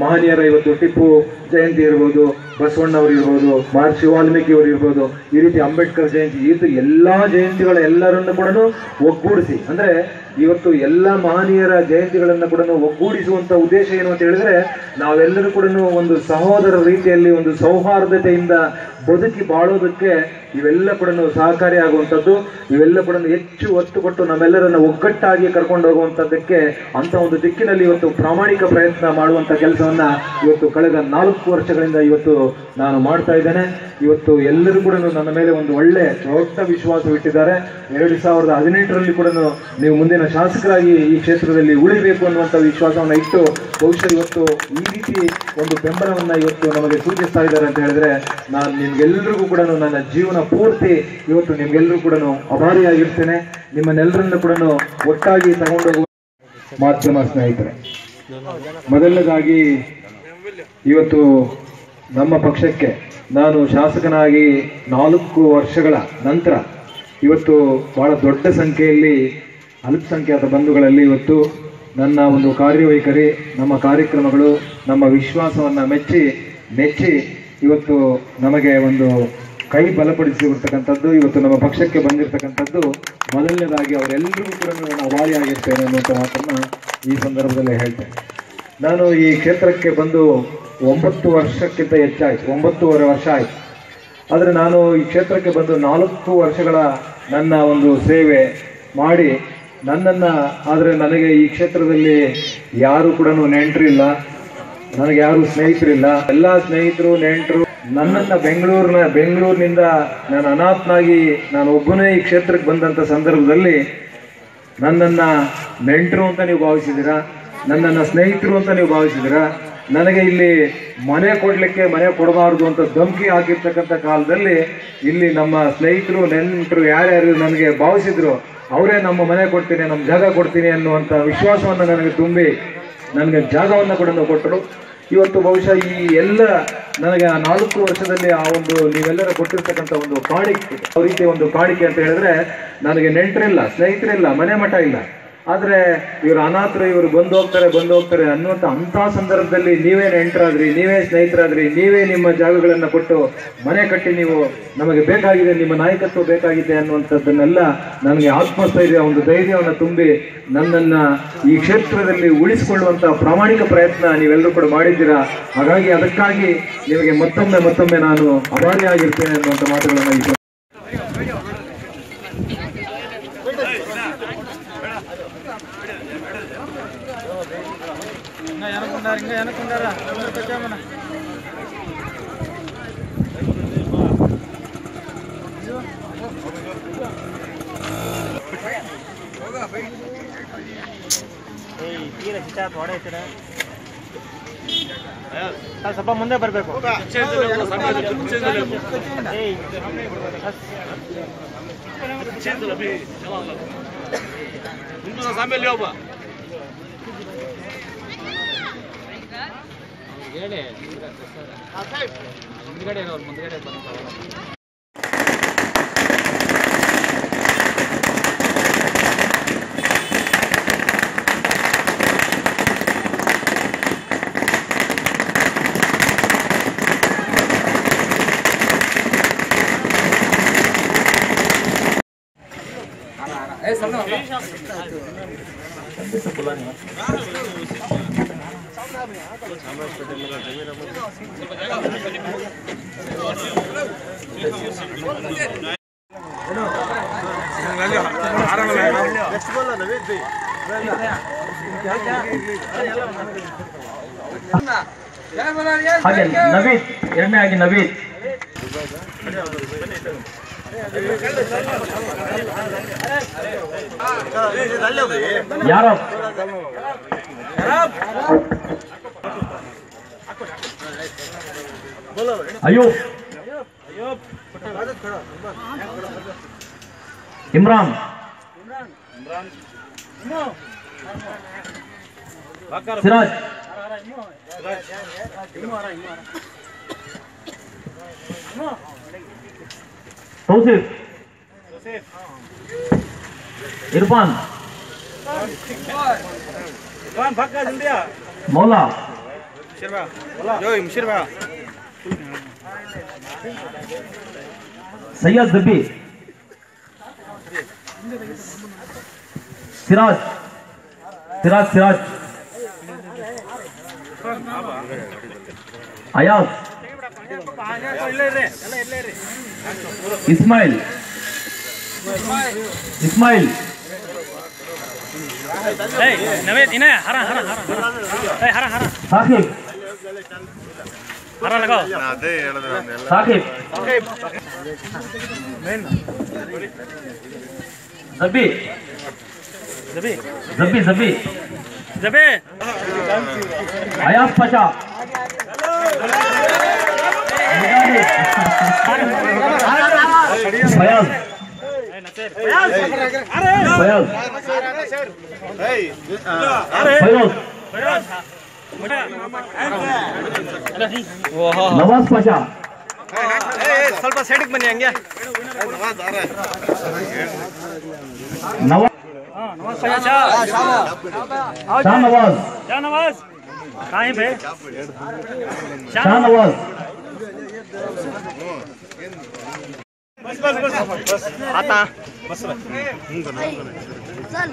ಮಹನೀಯರ ಇವತ್ತು ಟಿಪ್ಪು ಜಯಂತಿ ಇರ್ಬೋದು. ಬಸವಣ್ಣವ್ರು ಇರ್ಬೋದು ಮಹರ್ಷಿ ವಾಲ್ಮೀಕಿ ಅವರು ಇರ್ಬೋದು, ಈ ರೀತಿ ಅಂಬೇಡ್ಕರ್ ಜಯಂತಿ, ಈ ರೀತಿ ಎಲ್ಲಾ ಜಯಂತಿಗಳ ಎಲ್ಲರನ್ನು ಕೂಡ ಒಗ್ಗೂಡಿಸಿ, ಅಂದ್ರೆ ಇವತ್ತು ಎಲ್ಲ ಮಹನೀಯರ ಜಯಂತಿಗಳನ್ನು ಕೂಡ ಒಗ್ಗೂಡಿಸುವಂತ ಉದ್ದೇಶ ಏನು ಅಂತ ಹೇಳಿದ್ರೆ, ನಾವೆಲ್ಲರೂ ಕೂಡ ಒಂದು ಸಹೋದರ ರೀತಿಯಲ್ಲಿ, ಒಂದು ಸೌಹಾರ್ದತೆಯಿಂದ ಬದುಕಿ ಬಾಳೋದಕ್ಕೆ ಇವೆಲ್ಲ ಕೂಡ ಸಹಕಾರಿಯಾಗುವಂಥದ್ದು ಇವೆಲ್ಲ ಕೂಡ ಹೆಚ್ಚು ಒತ್ತು ಕೊಟ್ಟು ನಮ್ಮೆಲ್ಲರನ್ನ ಒಗ್ಗಟ್ಟಾಗಿ ಕರ್ಕೊಂಡು ಹೋಗುವಂಥದ್ದಕ್ಕೆ ಅಂತ ಒಂದು ದಿಕ್ಕಿನಲ್ಲಿ ಇವತ್ತು ಪ್ರಾಮಾಣಿಕ ಪ್ರಯತ್ನ ಮಾಡುವಂತ ಕೆಲಸವನ್ನ ಇವತ್ತು ಕಳೆದ ನಾಲ್ಕು ವರ್ಷಗಳಿಂದ ಇವತ್ತು ನಾನು ಮಾಡ್ತಾ ಇದ್ದೇನೆ. ಇವತ್ತು ಎಲ್ಲರೂ ಕೂಡ ನನ್ನ ಮೇಲೆ ಒಂದು ಒಳ್ಳೆ ದೊಡ್ಡ ವಿಶ್ವಾಸ ಇಟ್ಟಿದ್ದಾರೆ. ಎರಡು ಸಾವಿರದ ಹದಿನೆಂಟರಲ್ಲಿ ಕೂಡ ನೀವು ಮುಂದಿನ ಶಾಸಕರಾಗಿ ಈ ಕ್ಷೇತ್ರದಲ್ಲಿ ಉಳಿಬೇಕು ಅನ್ನುವಂಥ ವಿಶ್ವಾಸವನ್ನು ಇಟ್ಟು ಬಹುಶಃ ಇವತ್ತು ಈ ರೀತಿ ಒಂದು ಬೆಂಬಲವನ್ನು ಇವತ್ತು ನಮಗೆ ಸೂಚಿಸ್ತಾ ಇದ್ದಾರೆ ಅಂತ ಹೇಳಿದ್ರೆ ನಾನು ನಿಮ್ಗೆಲ್ರಿಗೂ ಕೂಡ ನನ್ನ ಜೀವನ ಪೂರ್ತಿ ಇವತ್ತು ನಿಮ್ಗೆಲ್ಲರೂ ಕೂಡ ಅಭಾರಿಯಾಗಿರ್ತೇನೆ. ನಿಮ್ಮನ್ನೆಲ್ಲರನ್ನು ಕೂಡ ಒಟ್ಟಾಗಿ ತಗೊಂಡೋಗುವ ಮಾಧ್ಯಮ ಸ್ನೇಹಿತರೆ. ಮೊದಲನೇದಾಗಿ ಇವತ್ತು ನಮ್ಮ ಪಕ್ಷಕ್ಕೆ ನಾನು ಶಾಸಕನಾಗಿ ನಾಲ್ಕು ವರ್ಷಗಳ ನಂತರ ಇವತ್ತು ಬಹಳ ದೊಡ್ಡ ಸಂಖ್ಯೆಯಲ್ಲಿ ಅಲ್ಪಸಂಖ್ಯಾತ ಬಂಧುಗಳಲ್ಲಿ ಇವತ್ತು ನನ್ನ ಒಂದು ಕಾರ್ಯವೈಖರಿ, ನಮ್ಮ ಕಾರ್ಯಕ್ರಮಗಳು, ನಮ್ಮ ವಿಶ್ವಾಸವನ್ನು ಮೆಚ್ಚಿ ಮೆಚ್ಚಿ ಇವತ್ತು ನಮಗೆ ಒಂದು ಕೈ ಬಲಪಡಿಸಿರ್ತಕ್ಕಂಥದ್ದು ಇವತ್ತು ನಮ್ಮ ಪಕ್ಷಕ್ಕೆ ಬಂದಿರತಕ್ಕಂಥದ್ದು ಮೊದಲನೇದಾಗಿ ಅವರೆಲ್ಲರಿಗೂ ಕೂಡ ನಾನು ಅಭಾರಿಯಾಗಿರ್ತೇನೆ ಅನ್ನುವಂಥ ಮಾತನ್ನು ಈ ಸಂದರ್ಭದಲ್ಲಿ ಹೇಳ್ತೇನೆ. ನಾನು ಈ ಕ್ಷೇತ್ರಕ್ಕೆ ಬಂದು ಒಂಬತ್ತು ವರ್ಷಕ್ಕಿಂತ ಹೆಚ್ಚಾಯಿತು, ಒಂಬತ್ತೂವರೆ ವರ್ಷ ಆಯಿತು. ಆದರೆ ನಾನು ಈ ಕ್ಷೇತ್ರಕ್ಕೆ ಬಂದು ನಾಲ್ಕು ವರ್ಷಗಳ ನನ್ನ ಒಂದು ಸೇವೆ ಮಾಡಿ, ನನ್ನನ್ನು, ಆದರೆ ನನಗೆ ಈ ಕ್ಷೇತ್ರದಲ್ಲಿ ಯಾರು ಕೂಡ ನೆಂಟರಿಲ್ಲ, ನನಗೆ ಯಾರು ಸ್ನೇಹಿತರಿಲ್ಲ. ಎಲ್ಲ ಸ್ನೇಹಿತರು, ನೆಂಟರು, ನನ್ನನ್ನು ಬೆಂಗಳೂರಿನ, ಬೆಂಗಳೂರಿನಿಂದ ನಾನು ಅನಾಥನಾಗಿ ನಾನು ಒಬ್ಬನೇ ಈ ಕ್ಷೇತ್ರಕ್ಕೆ ಬಂದಂಥ ಸಂದರ್ಭದಲ್ಲಿ ನನ್ನನ್ನು ನೆಂಟರು ಅಂತ ನೀವು ಭಾವಿಸಿದ್ದೀರಾ? ನನ್ನನ್ನ ಸ್ನೇಹಿತರು ಅಂತ ನೀವು ಭಾವಿಸಿದ್ರ ನನಗೆ ಇಲ್ಲಿ ಮನೆ ಕೊಡ್ಲಿಕ್ಕೆ ಮನೆ ಕೊಡಬಾರ್ದು ಅಂತ ಧಮಕಿ ಹಾಕಿರ್ತಕ್ಕಂಥ ಕಾಲದಲ್ಲಿ ಇಲ್ಲಿ ನಮ್ಮ ಸ್ನೇಹಿತರು, ನೆಂಟರು, ಯಾರ್ಯಾರು ನನಗೆ ಭಾವಿಸಿದ್ರು, ಅವರೇ ನಮ್ಮ ಮನೆ ಕೊಡ್ತೀನಿ, ನಮ್ಮ ಜಾಗ ಕೊಡ್ತೀನಿ ಅನ್ನುವಂಥ ವಿಶ್ವಾಸವನ್ನು ನನಗೆ ತುಂಬಿ ನನಗೆ ಜಾಗವನ್ನು ಕೂಡ ಕೊಟ್ಟರು. ಇವತ್ತು ಬಹುಶಃ ಈ ಎಲ್ಲ ನನಗೆ ಆ ನಾಲ್ಕು ವರ್ಷದಲ್ಲಿ ಆ ಒಂದು ನೀವೆಲ್ಲರ ಕೊಟ್ಟಿರ್ತಕ್ಕಂಥ ಒಂದು ಕಾಣಿಕೆ ಯಾವ ರೀತಿ ಒಂದು ಕಾಣಿಕೆ ಅಂತ ಹೇಳಿದ್ರೆ ನನಗೆ ನೆಂಟರಿಲ್ಲ, ಸ್ನೇಹಿತರಿಲ್ಲ, ಮನೆ ಮಠ ಇಲ್ಲ. ಆದ್ರೆ ಇವರು ಅನಾಥರು ಇವರು ಬಂದು ಹೋಗ್ತಾರೆ ಬಂದು ಹೋಗ್ತಾರೆ ಅನ್ನುವಂಥ ಅಂಥ ಸಂದರ್ಭದಲ್ಲಿ ನೀವೇ ನೆಂಟರಾದ್ರಿ, ನೀವೇ ಸ್ನೇಹಿತರಾದ್ರಿ, ನೀವೇ ನಿಮ್ಮ ಜಾಗಗಳನ್ನು ಕೊಟ್ಟು ಮನೆ ಕಟ್ಟಿ ನೀವು ನಮಗೆ ಬೇಕಾಗಿದೆ, ನಿಮ್ಮ ನಾಯಕತ್ವ ಬೇಕಾಗಿದೆ ಅನ್ನುವಂಥದ್ದನ್ನೆಲ್ಲ ನನಗೆ ಆತ್ಮಸ್ಥೈರ್ಯ, ಒಂದು ಧೈರ್ಯವನ್ನು ತುಂಬಿ ನನ್ನನ್ನು ಈ ಕ್ಷೇತ್ರದಲ್ಲಿ ಉಳಿಸಿಕೊಳ್ಳುವಂಥ ಪ್ರಾಮಾಣಿಕ ಪ್ರಯತ್ನ ನೀವೆಲ್ಲರೂ ಕೂಡ ಮಾಡಿದ್ದೀರಾ? ಹಾಗಾಗಿ ಅದಕ್ಕಾಗಿ ನಿಮಗೆ ಮತ್ತೊಮ್ಮೆ ಮತ್ತೊಮ್ಮೆ ನಾನು ಅಭಾರಿಯಾಗಿರ್ತೇನೆ ಅನ್ನುವಂಥ ಮಾತುಗಳನ್ನು எனக்கு உண்டாருங்க எனக்கு உண்டாரா தைக்காமண்ணா ಸ್ವಲ್ಪ ಮುಂದೆ ಬರಬೇಕು ಹಿಂದೂ ಸಾಮೇಲೆ ಒಬ್ಬ ಹೇಳಿ ಹಿಂದ್ಗಡೆ ಮುಂದ್ಗಡೆ ಬಂದ ಮುಂದೆ ಬರಬೇಕು ಹಾಗೆ ನವೀದ್ ಎರಡನೇ ಆಗಿ ನವೀದ್ ಯಾರೋ ಅಯ್ಯೋ Imran Siraj Tauseef Tosif. Tosif. İrfan. İrfan bak geldi ya. Mola. Şirba. Mola. Yo, Şirba. Seyyad Dıbbi. Siraj. Siraj Siraj. Ayaz. Ismail. Ismail. Naved पचा। फयाज फयाज फयोज नवाज पाशा ಸ್ವಲ್ಪ ಸೈಡ್ಗೆ ಬನ್ನಿ ಹಂಗೆ नवाज शाह नवाज क्या नवाज कहाँ बस बस बस आता। बस चल